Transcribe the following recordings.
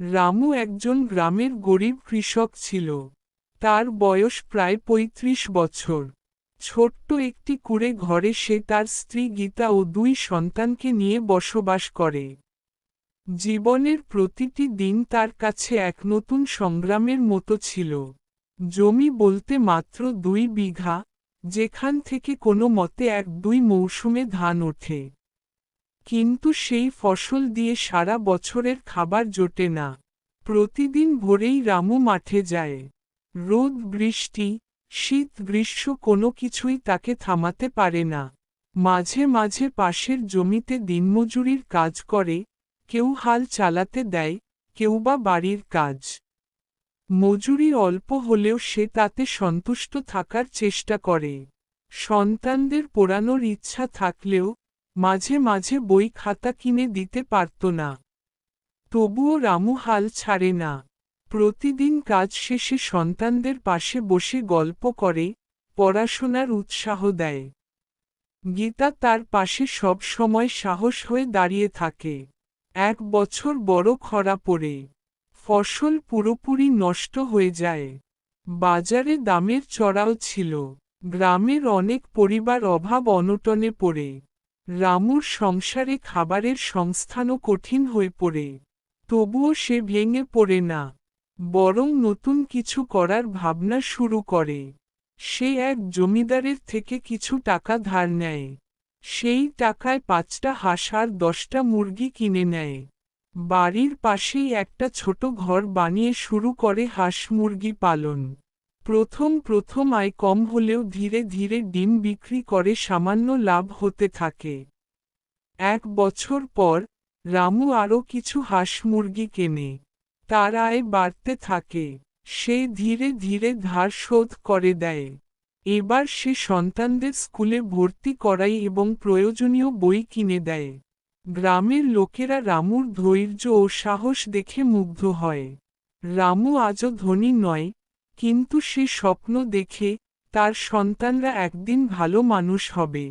রামু একজন গ্রামের গরিব কৃষক ছিল। তার বয়স প্রায় ৩৫ বছর। ছোট্ট একটি কুড়ে ঘরে সে তার স্ত্রী গীতা ও দুই সন্তানকে নিয়ে বসবাস করে। জীবনের প্রতিটি দিন তার কাছে এক নতুন সংগ্রামের মতো ছিল। জমি বলতে মাত্র দুই বিঘা, যেখান থেকে কোনো মতে এক দুই মৌসুমে ধান ওঠে। কিন্তু সেই ফসল দিয়ে সারা বছরের খাবার জোটে না। প্রতিদিন ভোরেই রামু মাঠে যায়। রোদ, বৃষ্টি, শীত, গ্রীষ্ম কোনো কিছুই তাকে থামাতে পারে না। মাঝে মাঝে পাশের জমিতে দিনমজুরির কাজ করে, কেউ হাল চালাতে দেয়, কেউ বা বাড়ির কাজ। মজুরি অল্প হলেও সে তাতে সন্তুষ্ট থাকার চেষ্টা করে। সন্তানদের পোড়ানোর ইচ্ছা থাকলেও মাঝে মাঝে বই খাতা কিনে দিতে পারত না। তবুও রামু হাল ছাড়ে না। প্রতিদিন কাজ শেষে সন্তানদের পাশে বসে গল্প করে, পড়াশোনার উৎসাহ দেয়। গীতা তার পাশে সব সময় সাহস হয়ে দাঁড়িয়ে থাকে। এক বছর বড় খরা পড়ে। ফসল পুরোপুরি নষ্ট হয়ে যায়। বাজারে দামের চড়াও ছিল। গ্রামের অনেক পরিবার অভাব অনটনে পড়ে। রামুর সংসারে খাবারের সংস্থানও কঠিন হয়ে পড়ে। তবুও সে ভেঙে পড়ে না, বরং নতুন কিছু করার ভাবনা শুরু করে। সে এক জমিদারের থেকে কিছু টাকা ধার নেয়। সেই টাকায় পাঁচটা হাঁস আর দশটা মুরগি কিনে নেয়। বাড়ির পাশেই একটা ছোট ঘর বানিয়ে শুরু করে হাঁস মুরগি পালন। প্রথম প্রথম আয় কম হলেও ধীরে ধীরে ডিম বিক্রি করে সামান্য লাভ হতে থাকে। এক বছর পর, রামু আরও কিছু হাঁস মুরগি কেনে। তার আয় বাড়তে থাকে। সে ধীরে ধীরে ধার শোধ করে দেয়। এবার সে সন্তানদের স্কুলে ভর্তি করাই এবং প্রয়োজনীয় বই কিনে দেয়। গ্রামের লোকেরা রামুর ধৈর্য ও সাহস দেখে মুগ্ধ হয়। রামু আজও ধনী নয় কিন্তু সে স্বপ্ন দেখে তার সন্তানরা একদিন ভালো মানুষ হবে।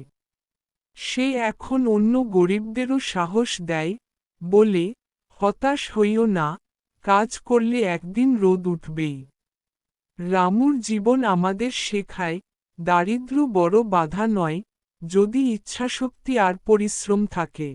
সে এখন অন্য গরিবদেরও সাহস দেয় বলে হতাশ হইও না, কাজ করলে একদিন রোদ উঠবেই। রামুর জীবন আমাদের শেখায় দারিদ্র বড় বাধা নয়, যদি ইচ্ছাশক্তি আর পরিশ্রম থাকে।